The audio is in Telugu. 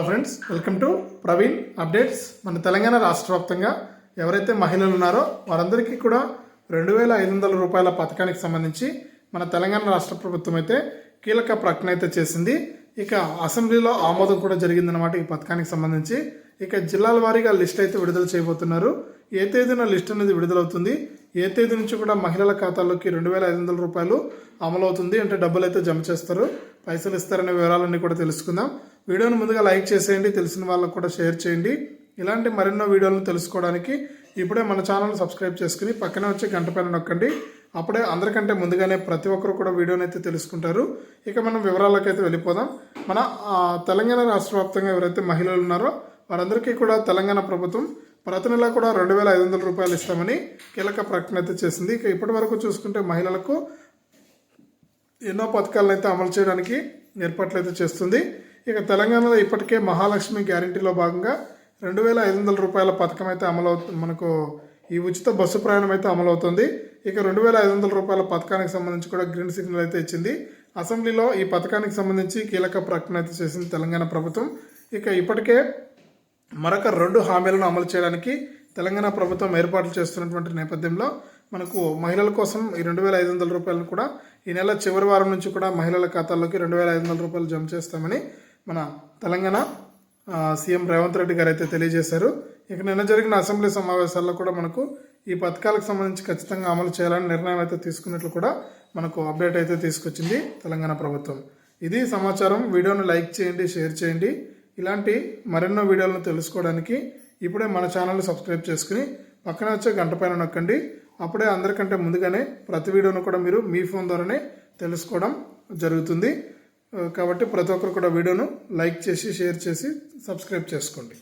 Hello friends welcome to Praveen updates మన తెలంగాణ రాష్ట్ర వ్యాప్తంగా ఎవరైతే మహిళలు ఉన్నారో వారందరికీ కూడా రెండు వేల ఐదు వందల రూపాయల పథకానికి సంబంధించి మన తెలంగాణ రాష్ట్ర ప్రభుత్వం అయితే కీలక ప్రకటన అయితే చేసింది. ఇక అసెంబ్లీలో ఆమోదం కూడా జరిగిందన్నమాట ఈ పథకానికి సంబంధించి. ఇక జిల్లాల వారీగా లిస్ట్ అయితే విడుదల చేయబోతున్నారు. ఏ తేదీన లిస్ట్ అనేది విడుదలవుతుంది? ఏ తేదీ నుంచి కూడా మహిళల ఖాతాల్లోకి రెండు వేల ఐదు వందల రూపాయలు అమలవుతుంది? అంటే డబ్బులు అయితే జమ చేస్తారు. పైసలు ఇస్తారనే వివరాలన్నీ కూడా తెలుసుకుందాం. వీడియోని ముందుగా లైక్ చేసేయండి తెలిసిన వాళ్ళకు కూడా షేర్ చేయండి. ఇలాంటి మరెన్నో వీడియోలను తెలుసుకోవడానికి ఇప్పుడే మన ఛానల్ సబ్స్క్రైబ్ చేసుకుని పక్కనే వచ్చి గంట పైన నొక్కండి. అప్పుడే అందరికంటే ముందుగానే ప్రతి ఒక్కరు కూడా వీడియోని అయితే తెలుసుకుంటారు. ఇక మనం వివరాలకు అయితే వెళ్ళిపోదాం. మన తెలంగాణ రాష్ట్ర వ్యాప్తంగా ఎవరైతే మహిళలు ఉన్నారో వారందరికీ కూడా తెలంగాణ ప్రభుత్వం ప్రతి నెల కూడా రెండు వేల ఐదు వందల రూపాయలు ఇస్తామని కీలక ప్రకటన అయితే చేసింది. ఇక ఇప్పటి వరకు చూసుకుంటే మహిళలకు ఎన్నో పథకాలను అయితే అమలు చేయడానికి ఏర్పాట్లు అయితే చేస్తుంది. ఇక తెలంగాణలో ఇప్పటికే మహాలక్ష్మి గ్యారంటీలో భాగంగా రెండు వేల ఐదు వందల రూపాయల పథకం అయితే అమలవుతుంది మనకు ఈ ఉచిత బస్సు ప్రయాణం అయితే అమలవుతుంది ఇక రెండు వేల ఐదు వందల రూపాయల పథకానికి సంబంధించి కూడా గ్రీన్ సిగ్నల్ అయితే ఇచ్చింది. అసెంబ్లీలో ఈ పథకానికి సంబంధించి కీలక ప్రకటన అయితే చేసింది తెలంగాణ ప్రభుత్వం. ఇక ఇప్పటికే మరొక రెండు హామీలను అమలు చేయడానికి తెలంగాణ ప్రభుత్వం ఏర్పాట్లు చేస్తున్నటువంటి నేపథ్యంలో మనకు మహిళల కోసం ఈ రెండు వేల ఐదు వందల రూపాయలను కూడా ఈ నెల చివరి వారం నుంచి కూడా మహిళల ఖాతాల్లోకి రెండు వేల ఐదు వందల రూపాయలు జమ చేస్తామని మన తెలంగాణ సీఎం రేవంత్ రెడ్డి గారు అయితే తెలియజేశారు. ఇక నిన్న జరిగిన అసెంబ్లీ సమావేశాల్లో కూడా మనకు ఈ పథకాలకు సంబంధించి ఖచ్చితంగా అమలు చేయాలని నిర్ణయం అయితే తీసుకున్నట్లు కూడా మనకు అప్డేట్ అయితే తీసుకొచ్చింది తెలంగాణ ప్రభుత్వం. ఇది సమాచారం. వీడియోను లైక్ చేయండి షేర్ చేయండి. ఇలాంటి మరెన్నో వీడియోలను తెలుసుకోవడానికి ఇప్పుడే మన ఛానల్ని సబ్స్క్రైబ్ చేసుకుని పక్కన వచ్చే గంట పైన నొక్కండి. అప్పుడే అందరికంటే ముందుగానే ప్రతి వీడియోను కూడా మీరు మీ ఫోన్ ద్వారానే తెలుసుకోవడం జరుగుతుంది. కాబట్టి ప్రతి ఒక్కరు కూడా వీడియోను లైక్ చేసి షేర్ చేసి సబ్స్క్రైబ్ చేసుకోండి.